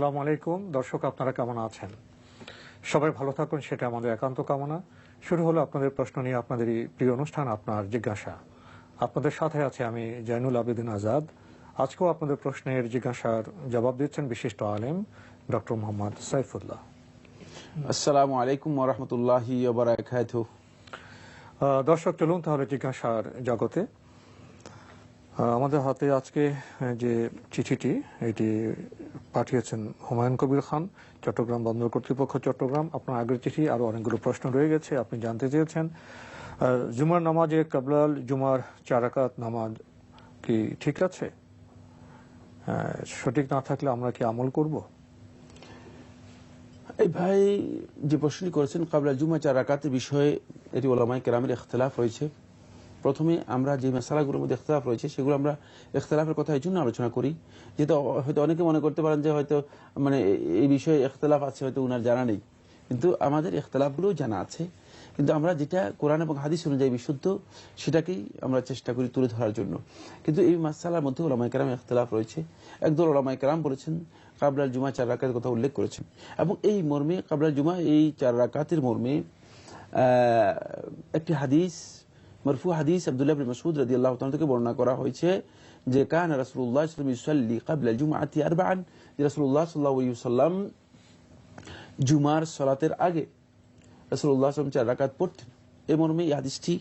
আসসালামু আলাইকুম। দর্শক আপনারা কেমন আছেন? সবাই ভালো থাকুন সেটা আমাদের একান্ত কামনা। শুরু হলো আপনাদের প্রশ্ন নিয়ে আপনাদের প্রিয় অনুষ্ঠান আপনার জিজ্ঞাসা। আপনাদের সাথে আছে আমি জয়নুল আবেদিন আজাদ। আজকেও আপনাদের প্রশ্নের জিজ্ঞাসার জবাব দিচ্ছেন বিশিষ্ট আলেম ডক্টর মোহাম্মদ সাইফুল্লাহ। আসসালামু আলাইকুম আহ, দর্শক চলুন তাহলে জিজ্ঞাসার জগতে। আমাদের হাতে আজকে যে চিঠিটি, এটি পাঠিয়েছেন হুমায়ুন কবির খান, চট্টগ্রাম বন্দর কর্তৃপক্ষ, চট্টগ্রাম। আপনার আগের চিঠি, আরও অনেকগুলো প্রশ্ন রয়ে গেছে, আপনি জানতে চেয়েছেন। জুমার নামাজে কাবলাল জুমার চারাকাত নামাজ কি ঠিক আছে? সঠিক না থাকলে আমরা কি আমল করব? এই ভাই যে প্রশ্নটি করেছেন কাবলা জুমা চারাকাতের বিষয়ে এটি ওলামাই কেরামের ইখতলাফ রয়েছে। প্রথমে আমরা যে মশালাগুলোর মধ্যে ইখতলাফ রয়েছে, সেগুলো আমরা ইখতলাফের কথা এই জন্য আলোচনা করি। যেহেতু হয়তো অনেকে মনে করতে পারেন যে হয়তো মানে এই বিষয়ে ইখতলাফ আছে, হয়তো উনার জানা নেই। কিন্তু আমাদের ইখতলাফগুলোও জানা আছে। কিন্তু আমরা যেটা কোরআন এবং হাদিস অনুযায়ী বিশুদ্ধ, সেটাকেই আমরা চেষ্টা করি তুলে ধরার জন্য। কিন্তু এই মাসালার মধ্যে ওলামাই কেরাম ইখতলাফ রয়েছে। একদল ওলামাই কেরাম বলেছেন, কাবলাল জুমা চার রাকাতের কথা উল্লেখ করেছেন। এবং এই মর্মে, কাবলাল জুমা এই চার রাকাতের মর্মে একটি হাদিস মরফু হাদিস আব্দুল্লাহ বিন মাসউদ রাদিয়াল্লাহু তাআলা থেকে বর্ণনা করা হয়েছে যে কান ইউসাল্লি ক্বাবলা জুমআতি আরবাআন। যে রাসূলুল্লাহ সাল্লাল্লাহু আলাইহি ওয়াসাল্লাম জুমার সালাতের আগে আলাইহি ওয়াসাল্লাম চার রাকাত পড়তেন। এই মর্মে এই হাদিসটি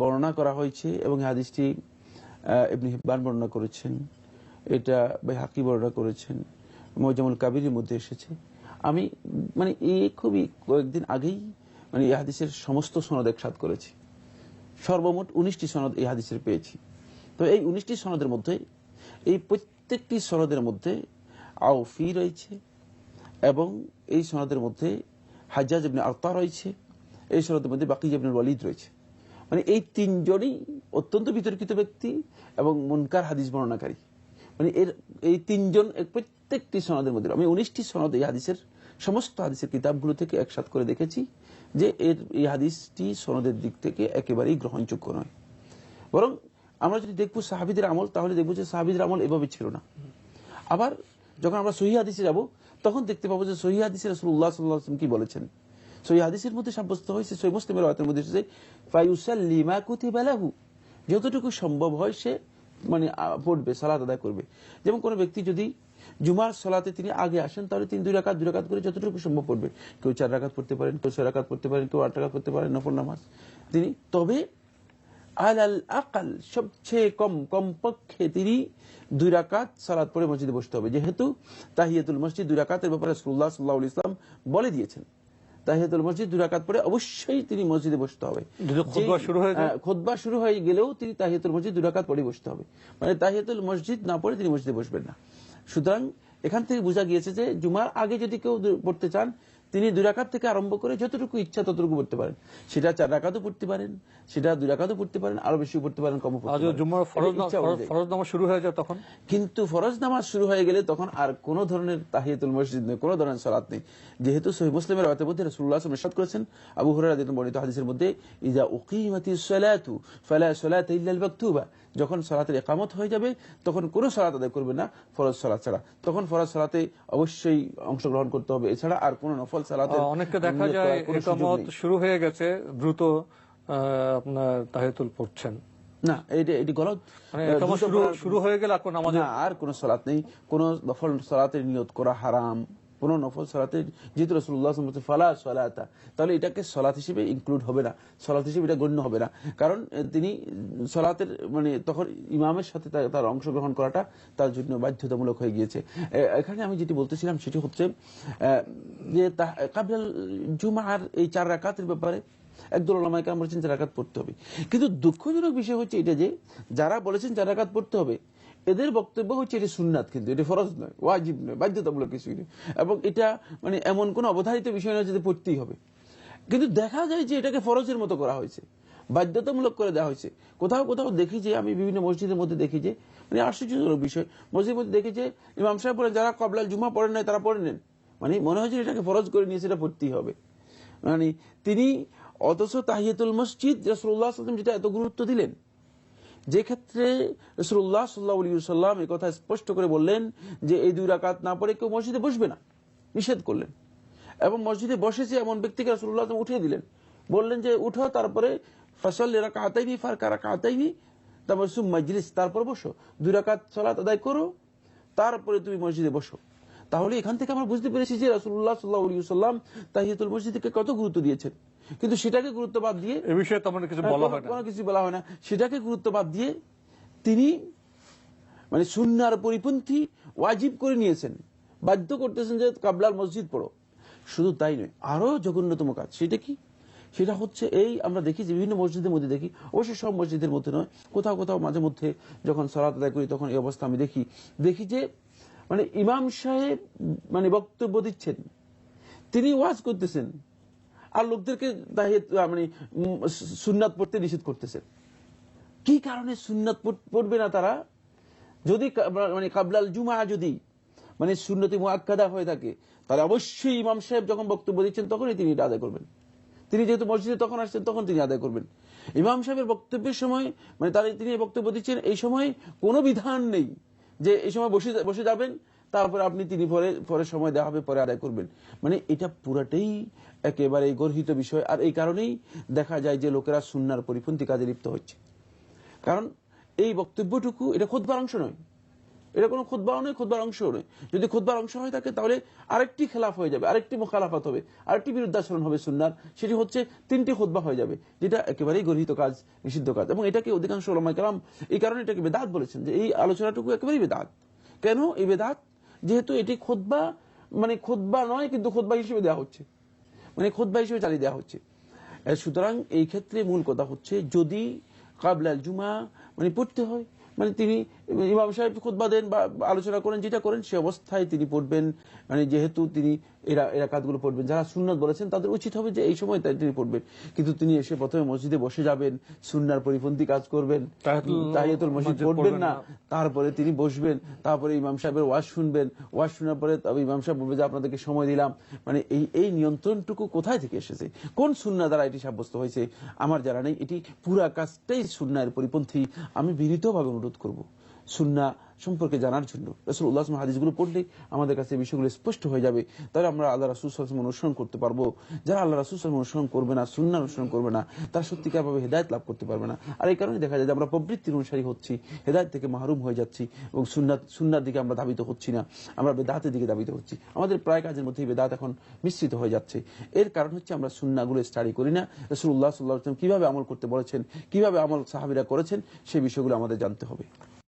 বর্ণনা করা হয়েছে এবং হাদিসটি ইবনে হিব্বান বর্ণনা করেছেন। এটা হাকি বর্ণনা করেছেন। মজামুল কাবিরের মধ্যে এসেছে। আমি মানে এই খুবই কয়েকদিন আগেই মানে এই হাদিসের সমস্ত সনদ একসাথ করেছি। সর্বমোট উনিশটি সনদ এই হাদিসের পেয়েছি। তো এই উনিশটি সনদের মধ্যে, এই প্রত্যেকটি সনদের মধ্যে আও ফি রয়েছে এবং এই সনদের মধ্যে হাজ্জাজ ইবনে আর্তা রয়েছে, এই সনদের মধ্যে বাকি ইবনে ওয়ালিদ রয়েছে। মানে এই তিনজনই অত্যন্ত বিতর্কিত ব্যক্তি এবং মুনকার হাদিস বর্ণনাকারী। মানে এর, এই তিনজন প্রত্যেকটি সনদের মধ্যে, আমি উনিশটি সনদ এই হাদিসের, সমস্ত হাদিসের কিতাবগুলো থেকে একসাথ করে দেখেছি। যে এর এই হাদিসটি সনদের দিক থেকে একেবারেই গ্রহণযোগ্য নয়। বরং আমরা যদি দেখব সাহাবিদের আমল, তাহলে দেখব যে সাহাবিদের আমল এভাবে ছিল না। আবার যখন আমরা সহি হাদিসে যাব, তখন দেখতে পাবো যে সহি হাদিসে রসুল্লাহ সাল্লাহ কি বলেছেন? সহি হাদিসের মধ্যে সাব্যস্ত হয়েছে, সহি মুসলিমের আয়াতের মধ্যে এসেছে ফায়ুসাল্লিমা কুতিবালাহু যতটুকু সম্ভব হয় সে মানে পড়বে, সালাত আদায় করবে। যেমন কোনো ব্যক্তি যদি জুমার সলাতে তিনি আগে আসেন, তাহলে তিনি দুই রাকাত দুই রাকাত করে যতটুকু সম্ভব পড়বেন কেউ চার রাকাত পড়তে পারেন, কেউ ছয় রাকাত পড়তে পারেন, কেউ আট রাকাত পড়তে পারেন, নফল নামাজ। তিনি, তবে আলাল আকাল, সবচেয়ে কম, কমপক্ষে তিনি দুই রাকাত সালাদ পরে মসজিদে বসতে হবে। যেহেতু তাহিয়াতুল মসজিদ দুই রাকাতের ব্যাপারে সুল্লাহ সাল্লাহ ইসলাম বলে দিয়েছেন। তাহিয়াতুল মসজিদ দুরাকাত পরে অবশ্যই তিনি মসজিদে বসতে হবে। খোদবা শুরু হয়ে শুরু হয়ে গেলেও তিনি তাহিয়াতুল মসজিদ দুরাকাত পরে বসতে হবে। মানে তাহিয়াতুল মসজিদ না পড়ে তিনি মসজিদে বসবেন না। সুতরাং এখান থেকে বোঝা গিয়েছে যে জুমার আগে যদি কেউ পড়তে চান তিনি দুই রাকাত থেকে আরম্ভ করে যতটুকু ইচ্ছা ততটুকু পড়তে পারেন। সেটা চার রাকাতও পড়তে পারেন সেটা দুই রাকাতও পড়তে পারেন আরও বেশি পড়তে পারেন কম ফরজ নামাজ শুরু হয়ে যায় তখন? কিন্তু ফরজ নামাজ শুরু হয়ে গেলে তখন আর কোন ধরনের তাহিয়াতুল মসজিদ নেই কোন ধরনের সালাত নেই। যেহেতু সহি মুসলিমের রাতের মধ্যে ওয়াসাল্লাম ইরশাদ করেছেন আবু হুরায়রা রাদিয়াল্লাহু বর্ণিত হাদিসের মধ্যে ইজা উকিমাতিস সালাতু ফালা সালাতা ইল্লা আল মাকতুবা যখন সালাতের একামত হয়ে যাবে তখন কোনো সালাত আদায় করবে না ফরজ সালাত ছাড়া। তখন ফরজ সালাতে অবশ্যই অংশগ্রহণ করতে হবে। এছাড়া আর কোনো নফল সালাতে অনেককে দেখা যায় একামত শুরু হয়ে গেছে দ্রুত আহ, আপনার তাহিতুল পড়ছেন। না এটি এটি গলত। মানে শুরু হয়ে গেলে আর কোন সালাত নেই। কোন নফল সালাতের নিয়ত করা হারাম। কোন নফল সালাতের যেহেতু রসুল্লাহ ফালা সালাতা। তাহলে এটাকে সলাত হিসেবে ইনক্লুড হবে না। সলাত হিসেবে এটা গণ্য হবে না। কারণ তিনি সলাতের মানে তখন ইমামের সাথে তার- অংশগ্রহণ করাটা তার জন্য বাধ্যতামূলক হয়ে গিয়েছে। এখানে আমি যেটি বলতেছিলাম সেটি হচ্ছে যে কাবলাল জুমার এই চার রাকাতের ব্যাপারে একদল ওলামায়ে কেরাম বলেছেন চার রাকাত পড়তে হবে। কিন্তু দুঃখজনক বিষয় হচ্ছে এটা যে, যারা বলেছেন চার রাকাত পড়তে হবে এদের বক্তব্য হচ্ছে এটি সুন্নাত কিন্তু, এটি ফরজ নয়, ওয়াজিব নয়, বাধ্যতামূলক নয়। এবং এটা মানে এমন কোন অবধারিত বিষয় নয় যেটা পড়তেই হবে। কিন্তু দেখা যায় যে এটাকে ফরজের মতো করা হয়েছে, বাধ্যতামূলক করে দেওয়া হয়েছে। কোথাও কোথাও দেখি যে, আমি বিভিন্ন মসজিদের মধ্যে দেখি যে মানে আশ্চর্যজনক বিষয়, মসজিদের মধ্যে দেখি যে, ইমাম সাহেব বলেন, যারা কবলাল জুমা পড়েন নাই তারা পড়ে নেন। মানে মনে হয় যে এটাকে ফরজ করে নিয়ে সেটা পড়তেই হবে। মানে তিনি অথচ তাহিয়াতুল মসজিদ সাল্লাল্লাহু যেটা এত গুরুত্ব দিলেন যে ক্ষেত্রে রসুল্লাহ সাল্লাহ আলী সাল্লাম কথা স্পষ্ট করে বললেন যে এই দুই রাকাত না পড়ে কেউ মসজিদে বসবে না। নিষেধ করলেন। এবং মসজিদে বসেছে এমন ব্যক্তিকে রসুল্লাহ উঠিয়ে দিলেন। বললেন যে, উঠো, তারপরে ফসল এরা কাতাইনি ফার কারা কাতাইনি তারপর সুম মজলিস তারপর বসো। দুই রাকাত সলাত আদায় করো, তারপরে তুমি মসজিদে বসো। তাহলে এখান থেকে আমরা বুঝতে পেরেছি যে রাসুল্লাহ সাল্লাহ সাল্লাম তাহিয়াতুল মসজিদকে কত গুরুত্ব দিয়েছেন। কিন্তু সেটাকে গুরুত্ব বাদ দিয়ে এ বিষয়ে তেমন কিছু বলা হয় না। কোনো কিছু বলা হয় না। সেটাকে গুরুত্ব বাদ দিয়ে তিনি মানে সুন্নার পরিপন্থী ওয়াজিব করে নিয়েছেন। বাধ্য করতেছেন যে কাবলার মসজিদ পড়ো। শুধু তাই নয় আরও জঘন্যতম কাজ সেটা কি? সেটা হচ্ছে এই আমরা দেখি যে বিভিন্ন মসজিদের মধ্যে দেখি অবশ্যই সব মসজিদের মধ্যে নয় কোথাও কোথাও মাঝে মধ্যে যখন সালাত আদায় করি তখন এই অবস্থা আমি দেখি। দেখি যে মানে ইমাম সাহেব মানে বক্তব্য দিচ্ছেন তিনি ওয়াজ করতেছেন। আর লোকদেরকে মানে সুন্নাত পড়তে নিষেধ করতেছেন কি কারণে সুন্নাত পড়- পড়বে না তারা? যদি মানে কাবলাল জুমা যদি মানে সুন্নতি মুআক্কাদা হয়ে থাকে, তাহলে অবশ্যই ইমাম সাহেব যখন বক্তব্য দিচ্ছেন, তখনই তিনি এটা আদায় করবেন। তিনি যেহেতু মসজিদে তখন আসছেন, তখন তিনি আদায় করবেন। ইমাম সাহেবের বক্তব্যের সময় মানে তার তিনি বক্তব্য দিচ্ছেন, এই সময় কোনো বিধান নেই যে, এই সময় বসে বসে যাবেন তারপরে আপনি তিনি পরে পরে সময় দেওয়া হবে, পরে আদায় করবেন। মানে এটা পুরাটাই একেবারে গর্হিত বিষয়। আর এই কারণেই দেখা যায় যে লোকেরা সুন্নার পরিপন্থী কাজে লিপ্ত হচ্ছে। কারণ এই বক্তব্যটুকু এটা খোদবার অংশ নয়। এটা কোনো খোদবাও নয় খোদবার অংশ নয়। যদি খোদবার অংশ হয়ে থাকে, তাহলে আরেকটি খেলাফ হয়ে যাবে, আরেকটি মোখালাফাত হবে, আরেকটি বিরুদ্ধাচরণ হবে সুন্নার। সেটি হচ্ছে তিনটি খোদবা হয়ে যাবে, যেটা একেবারেই গর্হিত কাজ, নিষিদ্ধ কাজ। এবং এটাকে অধিকাংশ ওলামাই কালাম এই কারণে এটাকে বেদাত বলেছেন যে এই আলোচনাটুকু একেবারেই বেদাত। কেন এই বেদাত? যেহেতু এটি খোদবা মানে খোদবা নয়, কিন্তু খোদবা হিসেবে দেওয়া হচ্ছে। মানে খোদবা হিসেবে চালিয়ে দেওয়া হচ্ছে। সুতরাং এই ক্ষেত্রে মূল কথা হচ্ছে, যদি কাবলাল জুমা মানে পড়তে হয় মানে তিনি ইমাম সাহেব খুতবা দেন বা আলোচনা করেন, যেটা করেন, সে অবস্থায় তিনি পড়বেন। মানে যেহেতু তিনি এরা এরা কাজগুলো পড়বেন। যারা সুন্নত বলেছেন তাদের উচিত হবে যে এই সময় তিনি পড়বেন। কিন্তু তিনি এসে প্রথমে মসজিদে বসে যাবেন সুন্নার পরিপন্থী কাজ করবেন তাহিয়াতুল মসজিদ পড়বেন না। তারপরে তিনি বসবেন তারপরে ইমাম সাহেবের ওয়াজ শুনবেন। ওয়াজ শোনার পরে তবে ইমাম সাহেব বলবে যে আপনাদেরকে সময় দিলাম। মানে এই এই নিয়ন্ত্রণটুকু কোথায় থেকে এসেছে? কোন সুন্না দ্বারা এটি সাব্যস্ত হয়েছে? আমার জানা নেই। এটি পুরা কাজটাই সুন্নার পরিপন্থী। আমি বিনীতভাবে অনুরোধ করব। সুন্না সম্পর্কে জানার জন্য। রসুল উল্লাহ হাদিসগুলো পড়লে আমাদের কাছে বিষয়গুলো স্পষ্ট হয়ে যাবে। তাহলে আমরা আল্লাহ রাসুল সাল্লাম অনুসরণ করতে পারব। যারা আল্লাহ রাসুল সাল্লাম অনুসরণ করবে না সুন্না অনুসরণ করবে না, তারা সত্যিকারভাবে হেদায়ত লাভ করতে পারবে না। আর এই কারণে দেখা যায় যে আমরা প্রবৃত্তির অনুসারী হচ্ছি, হেদায়ত থেকে মাহরুম হয়ে যাচ্ছি এবং সুন্নাত সুন্নার দিকে আমরা ধাবিত হচ্ছি না। আমরা বেদাতের দিকে ধাবিত হচ্ছি। আমাদের প্রায় কাজের মধ্যে বেদাত এখন মিশ্রিত হয়ে যাচ্ছে। এর কারণ হচ্ছে আমরা সুন্নাগুলো স্টাডি করি না। রসুল্লাহ সাল্লাহ কীভাবে আমল করতে বলেছেন, কীভাবে আমল সাহাবিরা করেছেন সেই বিষয়গুলো আমাদের জানতে হবে।